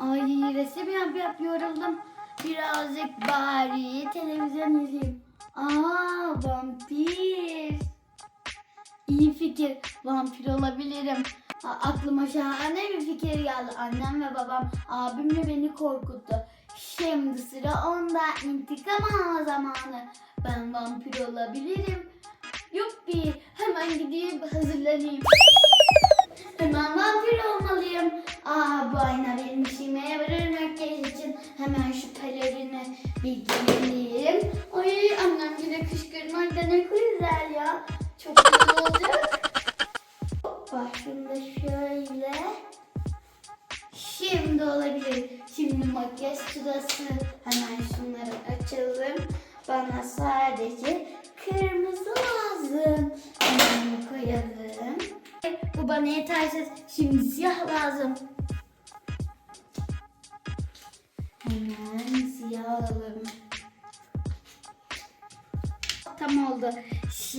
Ay resim yap yap yoruldum. Birazcık bari televizyon izleyeyim. Aa vampir. İyi fikir. Vampir olabilirim. A- aklıma şahane bir fikir geldi. Annem ve babam abimle beni korkuttu. Şimdi sıra onda intikam alma zamanı. Ben vampir olabilirim. Yuppi hemen gideyim hazırlanayım. Hemen vampir olmalıyım. Aa bu ayna benim işime yarar makyaj için. Hemen şu pelerini bir giyelim. Ay annem yine kışkırtmak da ne güzel ya. Çok güzel olacak. Hoppa şunu da şöyle. Şimdi olabilir. Şimdi makyaj sırası. Hemen şunları açalım. Bana sadece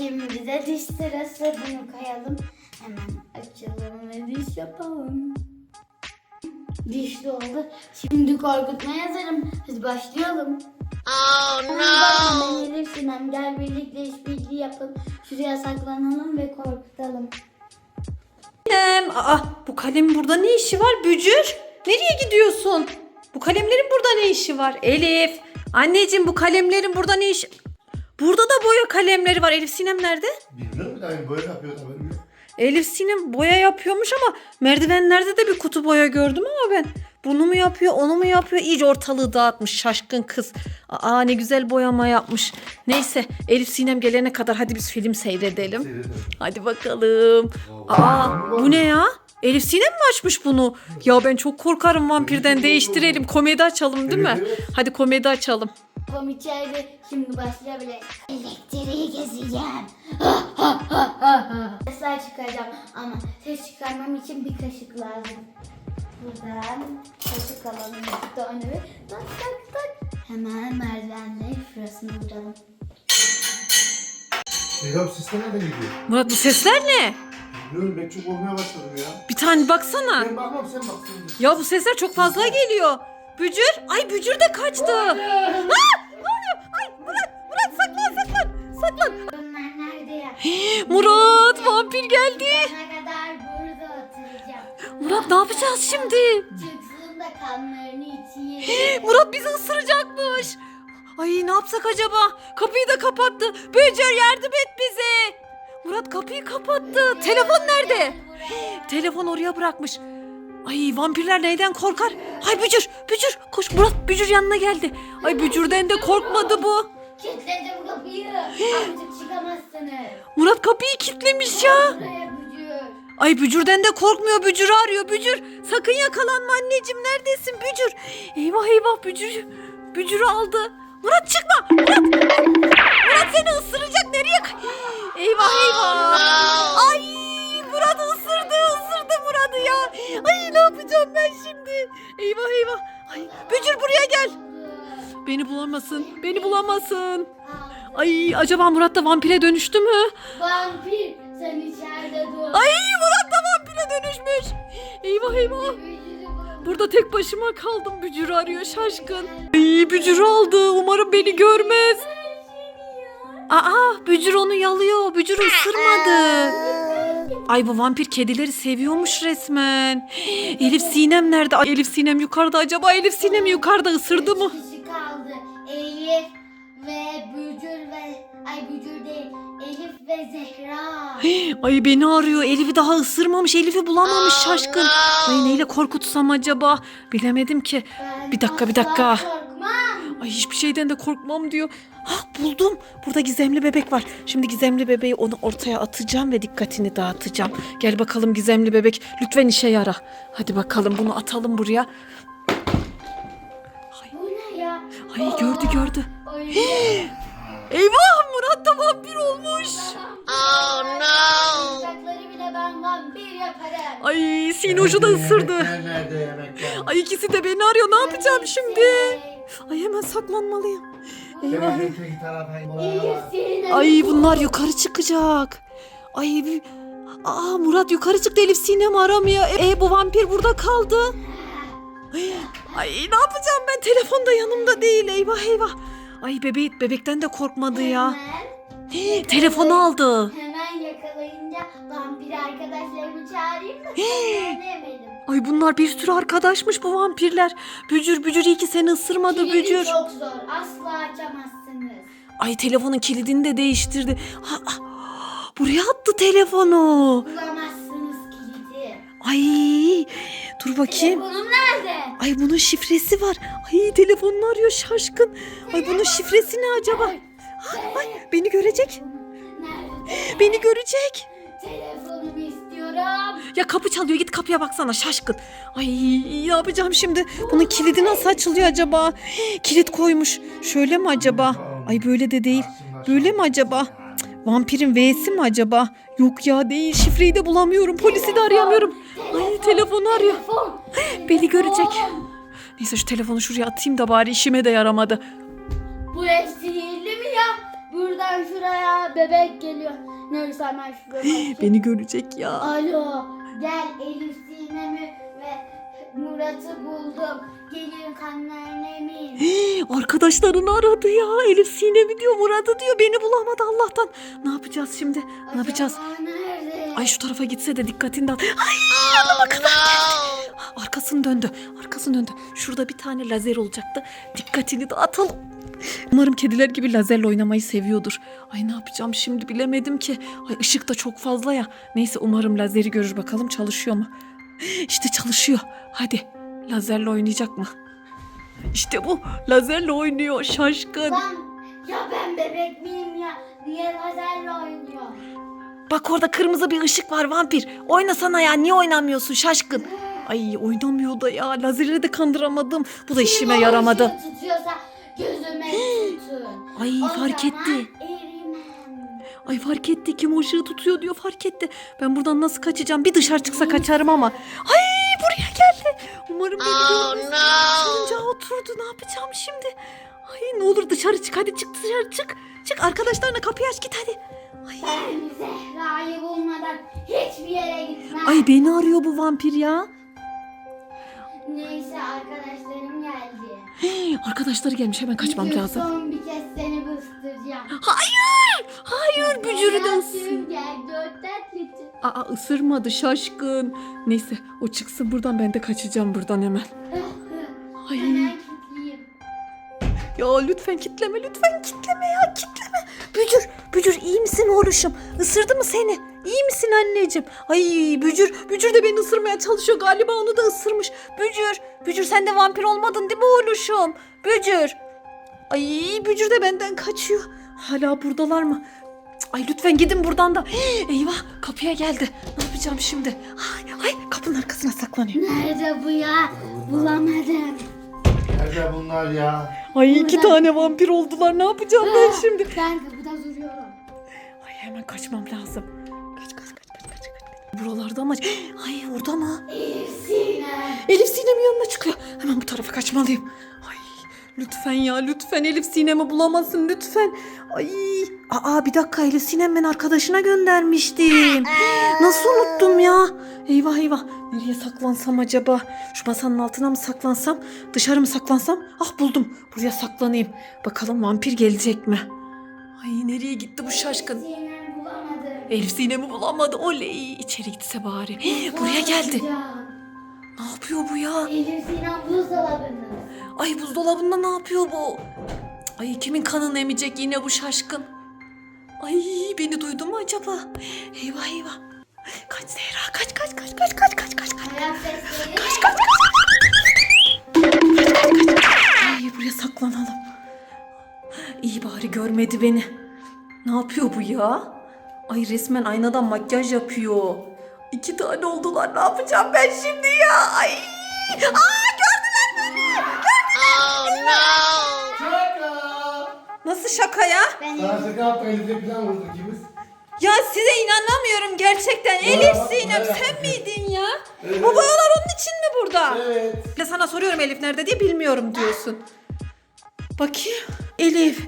Şimdi de diş sırası. Bunu koyalım. Hemen açalım ve diş yapalım. Diş de oldu. Şimdi korkutma yazarım. Hadi başlayalım. Oh no! Hemen Elif Sinem gel birlikte işbirliği yapalım. Şuraya saklanalım ve korkutalım. Annem, aa bu kalemin burada ne işi var Bücür? Nereye gidiyorsun? Bu kalemlerin burada ne işi var? Elif, anneciğim bu kalemlerin burada ne işi? Burada da boya kalemleri var. Elif Sinem nerede? Bilmiyorum bir daha böyle yapıyor da haberim yok. Elif Sinem boya yapıyormuş ama merdivenlerde de bir kutu boya gördüm ama ben. Bunu mu yapıyor, onu mu yapıyor? İyice ortalığı dağıtmış şaşkın kız. Aa ne güzel boyama yapmış. Neyse Elif Sinem gelene kadar hadi biz film seyredelim. Seyredelim. Hadi bakalım. Aa bu ne ya? Elif Sinem mi açmış bunu? Ya ben çok korkarım vampirden. Değiştirelim. Komedi açalım değil mi? Hadi komedi açalım. Babam içeride şimdi başlayabilir. Elektriği gezeceğim. Sesler çıkaracağım ama ses çıkarmam için bir kaşık lazım. Buradan kaşık alalım tane ve tak tak tak. Hemen merdivenle şurasına vuralım. Ya bu sesler nereden gidiyor? Murat bu sesler ne? Bilmiyorum ben çok korkmaya başladım ya. Bir tane baksana. Ben bakmam sen bak sen. bak. Ya bu sesler çok fazla geliyor. Bücür. Ay Bücür de kaçtı. Aa, saklan. Bunlar nerede ya? Murat vampir geldi. Ne kadar burada oturacağım. Murat ne yapacağız şimdi? Çıksın da kanlarını içeyim. Murat bizi ısıracakmış. Ay ne yapsak acaba? Kapıyı da kapattı. Bücür yardım et bize. Murat kapıyı kapattı. Telefon nerede? Telefon oraya bırakmış. Ay vampirler neyden korkar? Ay Bücür, Bücür. Koş Murat Bücür yanına geldi. Ay Bücür'den de korkmadı bu. Kilitledim kapıyı. Artık çıkamazsınız. Murat kapıyı kilitlemiş ya. Buraya bücür. Ay Bücür'den de korkmuyor. Bücür'ü arıyor. Bücür sakın yakalanma anneciğim. Neredesin Bücür? Eyvah eyvah Bücür. Bücür'ü aldı. Murat çıkma. Murat. Murat seni ısıracak. Nereye? Eyvah eyvah. Ay Murat ısırdı ısırdı Murat'ı ya. Ay ne yapacağım ben şimdi? Eyvah eyvah. Ay Bücür buraya gel. Beni bulamasın. Beni bulamasın. Ay acaba Murat da vampire dönüştü mü? Vampir sen içeride dur. Ay Murat da vampire dönüşmüş. Eyvah eyvah. Bücürü. Burada tek başıma kaldım. Bücür'ü arıyor şaşkın. Ay Bücür aldı. Umarım beni görmez. Aa Bücür onu yalıyor. Bücür ısırmadı. Ay bu vampir kedileri seviyormuş resmen. Elif Sinem nerede? Ay, Elif Sinem yukarıda. Acaba Elif Sinem yukarıda ısırdı mı? Bücür ve ay Bücür değil. Elif ve Zehra. Ay beni arıyor. Elif'i daha ısırmamış. Elif'i bulamamış şaşkın. Ay neyle korkutsam acaba? Bilemedim ki. Ben Bir dakika, bir dakika. Korkmam. Ay hiçbir şeyden de korkmam diyor. Hah buldum. Burada gizemli bebek var. Şimdi gizemli bebeği onu ortaya atacağım ve dikkatini dağıtacağım. Gel bakalım gizemli bebek. Lütfen işe yara. Hadi bakalım bunu atalım buraya. Bu ne ya? Ay gördü gördü. Ay. Eyvah Murat da vampir olmuş. Oh no. Oyuncakları bile ben vampir yaparım. Ay Sinoş'u da ısırdı. Yemekler nerede yemekler? Ay ikisi de beni arıyor. Ne yapacağım şimdi? Ay hemen saklanmalıyım. Eyvah. Tarafa Ay bunlar yukarı çıkacak. Ay bir... Aa Murat yukarı çıktı Elif Sinem aramıyor. E bu vampir burada kaldı. Ay, Ay ne yapacağım ben telefon da yanımda değil eyvah eyvah. Ay bebek bebekten de korkmadı ya. Hemen, Hii, telefonu aldı. hemen yakalayınca vampir arkadaşlarımı çağırayım da söyleyemedim. Ay bunlar bir sürü arkadaşmış bu vampirler. Bücür bücür iyi ki seni ısırmadı Kilidi bücür. çok zor. Asla açamazsınız. Ay telefonun kilidini de değiştirdi. Ha, ha, buraya attı telefonu. Bulamazsınız kilidi. Ay dur bakayım. Telefonum nerede? Ay bunun şifresi var. Ay telefonunu arıyor şaşkın. Ay bunun şifresi ne acaba? Ay beni görecek. Nerede? Beni görecek. Telefonumu istiyorum. Ya kapı çalıyor git kapıya baksana şaşkın. Ay ne yapacağım şimdi? Bunun kilidi nasıl açılıyor acaba? Kilit koymuş. Şöyle mi acaba? Ay böyle de değil. Böyle mi acaba? Cık, Vampirin V'si mi acaba? Yok ya değil. Şifreyi de bulamıyorum. Polisi de arayamıyorum. Ay telefonu arıyor. Telefon. Beni görecek. Neyse şu telefonu şuraya atayım da bari işime de yaramadı. Bu ev sihirli mi ya? Buradan şuraya bebek geliyor. Neyse hemen şuraya. Beni görecek ya. Alo. Gel Elif Sinem'i ve Murat'ı buldum. Gelin kanlarına emin. Arkadaşlarını aradı ya. Elif Sinem'i diyor, Murat'ı diyor. Beni bulamadı Allah'tan. Ne yapacağız şimdi? Ne yapacağız? Acaba nerede? Ay şu tarafa gitse de dikkatini dağıt. Ay yanıma kadar geldi. Arkasını döndü. Arkasını döndü. Şurada bir tane lazer olacaktı. Dikkatini dağıtalım. Umarım kediler gibi lazerle oynamayı seviyordur. Ay ne yapacağım şimdi bilemedim ki. Ay ışık da çok fazla ya. Neyse umarım lazeri görür bakalım çalışıyor mu? İşte çalışıyor. Hadi lazerle oynayacak mı? İşte bu lazerle oynuyor şaşkın. Lan ya ben bebek miyim ya? Niye lazerle oynuyor? Bak orada kırmızı bir ışık var vampir. Oynasana ya niye oynamıyorsun şaşkın? Ay oynamıyor da ya lazeri de kandıramadım. Bu da işime Kim o yaramadı. ışığı tutuyorsa gözüme tutun. Ay O fark zaman etti. erimem. Ay fark etti kim o ışığı tutuyor diyor fark etti. Ben buradan nasıl kaçacağım? Bir dışarı çıksa kaçarım ama. Ay buraya geldi. Umarım beni görmez. Salıncağa oturdu ne yapacağım şimdi? Ay ne olur dışarı çık hadi çık dışarı çık. Çık arkadaşlarına kapıyı aç git hadi. Ay. Ben Zehra'yı bulmadan hiçbir yere gitmem. Ay beni arıyor bu vampir ya. Neyse arkadaşlarım geldi. Hey, arkadaşları gelmiş hemen kaçmam Bugün lazım. Son bir kez seni bıstıracağım. Hayır! Hayır bücürü de ısır. Aa ısırmadı şaşkın. Neyse o çıksın buradan ben de kaçacağım buradan hemen. Ay. Hemen kilitleyeyim. Ya lütfen kitleme lütfen kitleme ya kitleme. Bücür Bücür iyi misin oğluşum? Isırdı mı seni? İyi misin anneciğim? Ay Bücür Bücür de beni ısırmaya çalışıyor galiba onu da ısırmış. Bücür Bücür sen de vampir olmadın değil mi oğluşum? Bücür. Ay Bücür de benden kaçıyor. Hala buradalar mı? Ay lütfen gidin buradan da. Eyvah kapıya geldi. Ne yapacağım şimdi? Ay, ay kapının arkasına saklanıyor. Nerede bu ya? Bulamadım. Nerede bunlar ya? Ay iki Burada. tane vampir oldular. Ne yapacağım ben şimdi? Ben kapıda duruyorum. Ay hemen kaçmam lazım. Kaç kaç kaç kaç kaç kaç. Buralarda ama ay orada mı? Elif Sinem. Elif Sinem'in yanına çıkıyor. Hemen bu tarafa kaçmalıyım. Ay lütfen ya lütfen Elif Sinem'i bulamazsın lütfen. Ay aa bir dakika Elif Sinem ben arkadaşına göndermiştim. Nasıl unuttum ya? Eyvah eyvah. Nereye saklansam acaba? Şu masanın altına mı saklansam? Dışarı mı saklansam? Ah buldum. Buraya saklanayım. Bakalım vampir gelecek mi? Ay nereye gitti bu şaşkın? Elif Sinem'i bulamadı. Oley. İçeri gitse bari. Buraya geldi. Ne yapıyor bu ya? Elif Sinem buzdolabını. Ay buzdolabında ne yapıyor bu? Ay kimin kanını emecek yine bu şaşkın? Ay beni duydu mu acaba? Eyvah eyvah. Kaç Zehra kaç kaç kaç kaç kaç kaç kaç kaç. Kaç kaç kaç. Ay buraya saklanalım. İyi bari görmedi beni. Ne yapıyor bu ya? Ay resmen aynadan makyaj yapıyor. İki tane oldular. Ne yapacağım ben şimdi ya? Ay! Şaka! Nasıl şaka ya? Ben Sana şaka yapma Elif'e falan vurdu ikimiz. Ya size inanamıyorum gerçekten. Elif bak, Sinem sen miydin ya? Evet. Bu boyalar onun için mi burada? Evet. Bir de sana soruyorum Elif nerede diye bilmiyorum diyorsun. Bakayım. Elif.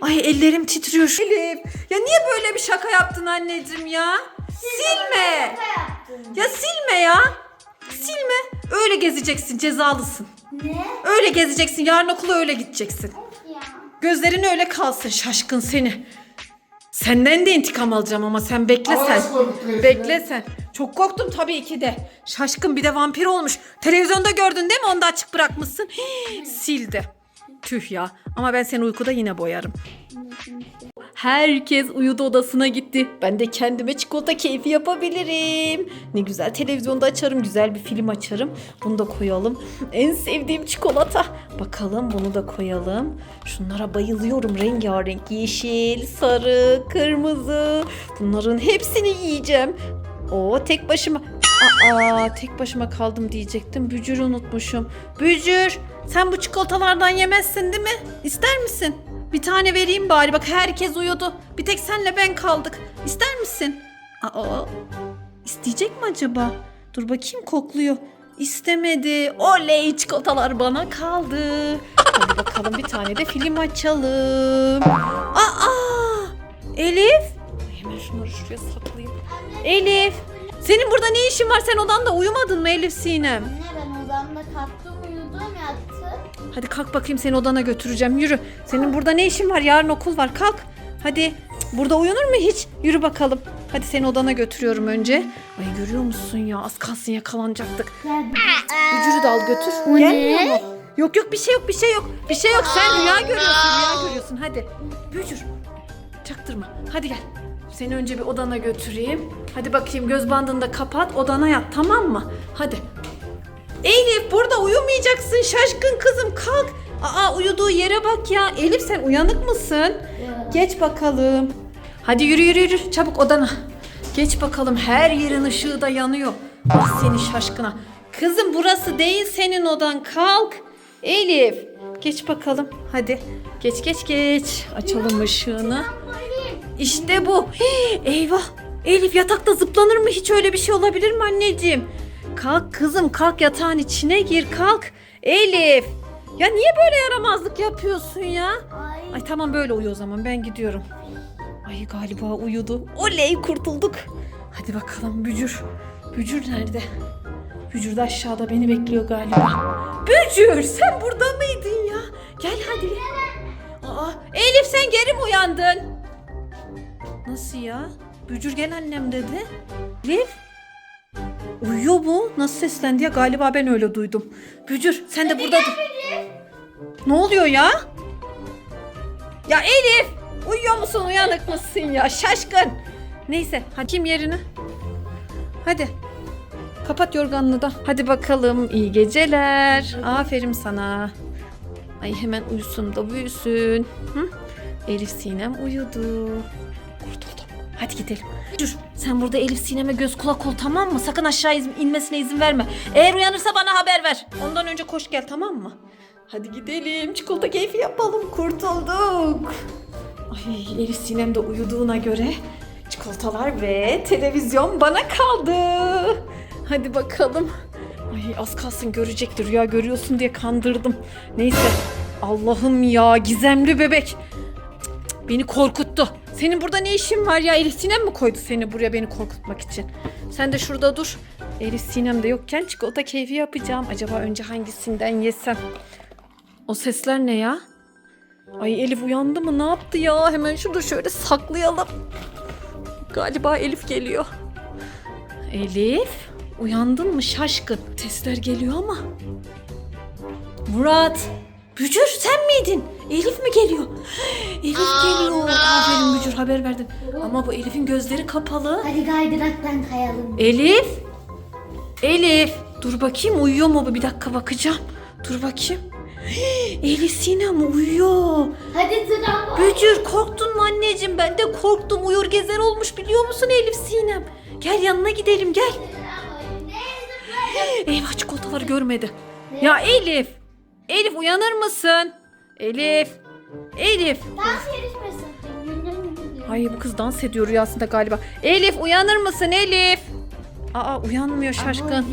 Ay ellerim titriyor. şu- Elif. Ya niye böyle bir şaka yaptın anneciğim ya? Silme. Ya silme ya. Silme. Öyle gezeceksin cezalısın. Ne? Öyle gezeceksin yarın okula öyle gideceksin. Ya. Gözlerin öyle kalsın şaşkın seni. Senden de intikam alacağım ama sen bekle Ama sen. nasıl? Bekle sen. Çok korktum tabii ki de. Şaşkın bir de vampir olmuş. Televizyonda gördün değil mi? Onu da açık bırakmışsın. Hii, sildi. Tüh ya. Ama ben seni uykuda yine boyarım. Herkes uyudu odasına gitti. Ben de kendime çikolata keyfi yapabilirim. Ne güzel televizyonda açarım. Güzel bir film açarım. Bunu da koyalım. En sevdiğim çikolata. Bakalım bunu da koyalım. Şunlara bayılıyorum. Rengarenk yeşil, sarı, kırmızı. Bunların hepsini yiyeceğim. O tek başıma. Aa tek başıma kaldım diyecektim. Bücürü unutmuşum. Bücür sen bu çikolatalardan yemezsin değil mi? İster misin? Bir tane vereyim bari. Bak herkes uyudu. Bir tek senle ben kaldık. İster misin? Aa isteyecek mi acaba? Dur bakayım kokluyor. İstemedi. Oley çikolatalar bana kaldı. Hadi bakalım bir tane de film açalım. Aa Elif. Hemen şunları şuraya saklayayım. Elif. Senin burada ne işin var? Sen odanda uyumadın mı Elif Sinem? Anne ben odamda kalktım uyudum yattım. Hadi kalk bakayım seni odana götüreceğim. Yürü. Senin burada ne işin var? Yarın okul var. Kalk. Hadi. Burada uyunur mu hiç? Yürü bakalım. Hadi seni odana götürüyorum önce. Ay görüyor musun ya? Az kalsın yakalanacaktık. Gel. Bücürü de al götür. O Gelmiyor ne? mu? Yok yok bir şey yok bir şey yok. Bir şey yok sen rüya görüyorsun rüya görüyorsun hadi. Bücür. Çaktırma. Hadi gel. Seni önce bir odana götüreyim. Hadi bakayım göz bandını da kapat odana yat tamam mı? Hadi. Elif burada uyumayacaksın şaşkın kızım kalk. Aa uyuduğu yere bak ya. Elif sen uyanık mısın? Geç bakalım. Hadi yürü yürü yürü çabuk odana. Geç bakalım her yerin ışığı da yanıyor. Ah seni şaşkına. Kızım burası değil senin odan kalk. Elif geç bakalım hadi. Geç geç geç. Açalım ışığını. İşte bu. Hii, eyvah. Elif yatakta zıplanır mı? Hiç öyle bir şey olabilir mi anneciğim? Kalk kızım kalk yatağın içine gir kalk. Elif. Ya niye böyle yaramazlık yapıyorsun ya? Ay. Ay tamam böyle uyu o zaman ben gidiyorum. Ay galiba uyudu. Oley kurtulduk. Hadi bakalım Bücür. Bücür nerede? Bücür de aşağıda beni bekliyor galiba. Bücür sen burada mıydın ya? Gel hadi. Aa, Elif sen geri mi uyandın? Nasıl ya? Bücür gel annem dedi. Elif. Uyuyor bu. Nasıl seslendi ya? Galiba ben öyle duydum. Bücür sen de burada dur. Ne oluyor ya? Ya Elif! Uyuyor musun? Uyanık mısın ya? Şaşkın. Neyse. Hadi kim yerini? Hadi. Kapat yorganını da. Hadi bakalım. iyi geceler. Aferin sana. Ay hemen uyusun da büyüsün. Hı? Elif Sinem uyudu. Kurtuldum. Hadi gidelim. Dur sen burada Elif Sinem'e göz kulak ol tamam mı? Sakın aşağı iz- inmesine izin verme. Eğer uyanırsa bana haber ver. Ondan önce koş gel tamam mı? Hadi gidelim çikolata keyfi yapalım. Kurtulduk. Ay Elif Sinem de uyuduğuna göre çikolatalar ve televizyon bana kaldı. Hadi bakalım. Ay az kalsın görecektir. Rüya görüyorsun diye kandırdım. Neyse. Allah'ım ya gizemli bebek. Cık, cık, Beni korkuttu. Senin burada ne işin var ya? Elif Sinem mi koydu seni buraya beni korkutmak için? Sen de şurada dur. Elif Sinem de yokken çikolata keyfi yapacağım. Acaba önce hangisinden yesem? O sesler ne ya? Ay Elif uyandı mı? Ne yaptı ya? Hemen şurada şöyle saklayalım. Galiba Elif geliyor. Elif, uyandın mı şaşkın? Sesler geliyor ama. Murat, Bücür sen miydin? Elif mi geliyor? Elif geliyor. Aferin Bücür haber verdin. Ama bu Elif'in gözleri kapalı. Hadi kaydıraktan kayalım. Elif. Elif. Dur bakayım uyuyor mu bu? Bir dakika bakacağım. Dur bakayım. Elif Sinem uyuyor. Hadi tramvay. Bücür korktun mu anneciğim? Ben de korktum. Uyur gezer olmuş biliyor musun Elif Sinem? Gel yanına gidelim gel. Eyvah çikolataları görmedi. Ya Elif. Elif uyanır mısın? Elif. Elif. Dans yarışması. Ay bu kız dans ediyor rüyasında galiba. Elif uyanır mısın Elif? Aa uyanmıyor şaşkın.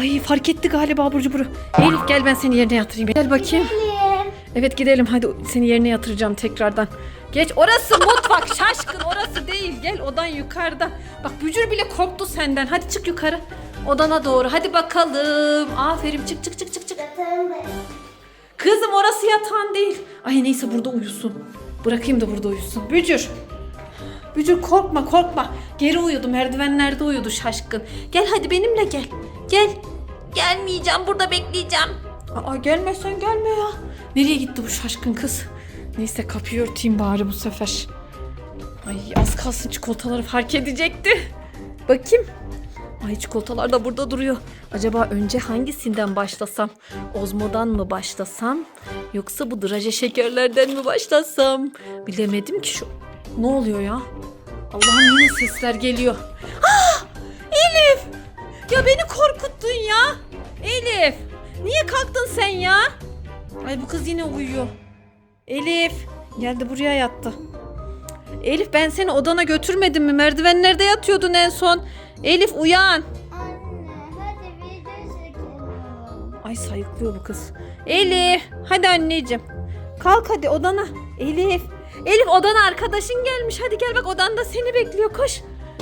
Ay fark etti galiba abur cuburu. Elif gel ben seni yerine yatırayım. Gel bakayım. Gidelim. Evet gidelim hadi seni yerine yatıracağım tekrardan. Geç orası mutfak şaşkın orası değil. Gel odan yukarıda. Bak bücür bile korktu senden. Hadi çık yukarı. Odana doğru. Hadi bakalım. Aferin çık çık çık çık çık. Kızım orası yatağın değil. Ay neyse burada uyusun. Bırakayım da burada uyusun. Bücür. Bücür korkma korkma. Geri uyudu merdivenlerde uyudu şaşkın. Gel hadi benimle gel. Gel. Gelmeyeceğim burada bekleyeceğim. Aa gelmesen gelme ya. Nereye gitti bu şaşkın kız? Neyse kapıyı örteyim bari bu sefer. Ay az kalsın çikolataları fark edecekti. Bakayım. Ay çikolatalar da burada duruyor. Acaba önce hangisinden başlasam? Ozmo'dan mı başlasam? Yoksa bu draje şekerlerden mi başlasam? Bilemedim ki şu. Ne oluyor ya? Allah'ım yine sesler geliyor. Ah! Elif! Ya beni korkuttun ya. Elif! Niye kalktın sen ya? Ay bu kız yine uyuyor. Elif! Geldi buraya yattı. Elif ben seni odana götürmedim mi? Merdivenlerde yatıyordun en son. Elif uyan. Anne hadi video çekelim. Ay sayıklıyor bu kız. Elif hadi anneciğim. Kalk hadi odana. Elif. Elif odana arkadaşın gelmiş. Hadi gel bak odanda seni bekliyor. Koş.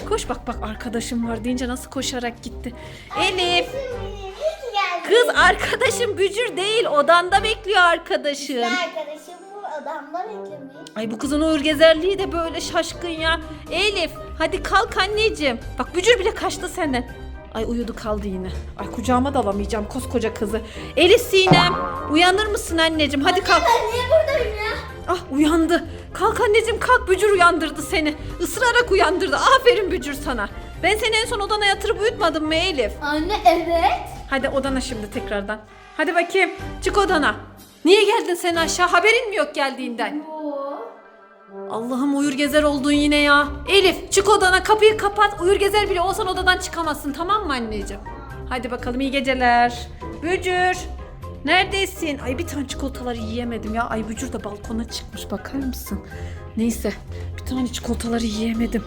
Koş bak bak arkadaşım var deyince nasıl koşarak gitti. Elif. Kız arkadaşım bücür değil. Odanda bekliyor arkadaşın. Arkadaşım bu adamla beklemiş. Ay bu kızın uğur gezerliği de böyle şaşkın ya. Elif hadi kalk anneciğim. Bak bücür bile kaçtı senden. Ay uyudu kaldı yine. Ay kucağıma da alamayacağım koskoca kızı. Elif Sinem uyanır mısın anneciğim? Hadi kalk. Ben niye buradayım ya? Ah uyandı. Kalk anneciğim kalk bücür uyandırdı seni. Isırarak uyandırdı. Aferin bücür sana. Ben seni en son odana yatırıp uyutmadım mı Elif? Anne evet. Hadi odana şimdi tekrardan. Hadi bakayım çık odana. Niye geldin sen aşağı? Haberin mi yok geldiğinden? Allah'ım uyur gezer oldun yine ya. Elif çık odana kapıyı kapat. Uyur gezer bile olsan odadan çıkamazsın tamam mı anneciğim? Hadi bakalım iyi geceler. Bücür. Neredesin? Ay bir tane çikolataları yiyemedim ya. Ay Bücür de balkona çıkmış bakar mısın? Neyse bir tane çikolataları yiyemedim.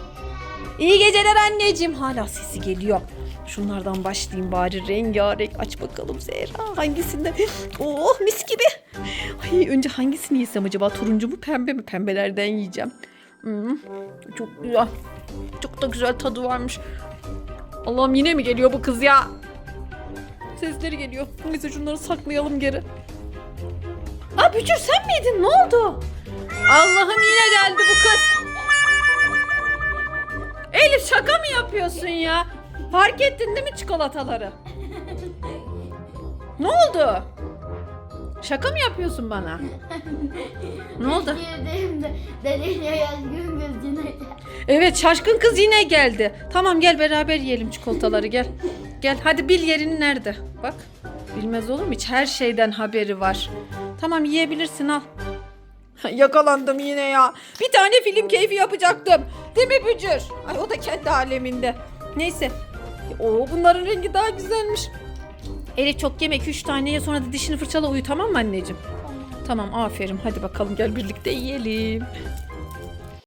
İyi geceler anneciğim. Hala sesi geliyor. Şunlardan başlayayım bari rengarenk. Aç bakalım Zehra. Hangisinden? Oh mis gibi. Ay önce hangisini yesem acaba? Turuncu mu pembe mi? Pembelerden yiyeceğim. Hmm, çok güzel. Çok da güzel tadı varmış. Allah'ım yine mi geliyor bu kız ya? Sesleri geliyor. Neyse şunları saklayalım geri. Aa Bücür sen miydin? Ne oldu? Allah'ım yine geldi bu kız. Elif şaka mı yapıyorsun ya? Fark ettin değil mi çikolataları? Ne oldu? Şaka mı yapıyorsun bana? Ne oldu? Girdiğimde yazgın. Evet şaşkın kız yine geldi. Tamam gel beraber yiyelim çikolataları gel. Gel hadi bil yerini nerede. Bak bilmez olur mu hiç her şeyden haberi var. Tamam yiyebilirsin al. Yakalandım yine ya. Bir tane film keyfi yapacaktım. Değil mi Bücür? Ay o da kendi aleminde. Neyse. Oo bunların rengi daha güzelmiş. Elif çok yemek 3 tane ye sonra da dişini fırçala uyu tamam mı anneciğim? Tamam aferin hadi bakalım gel birlikte yiyelim.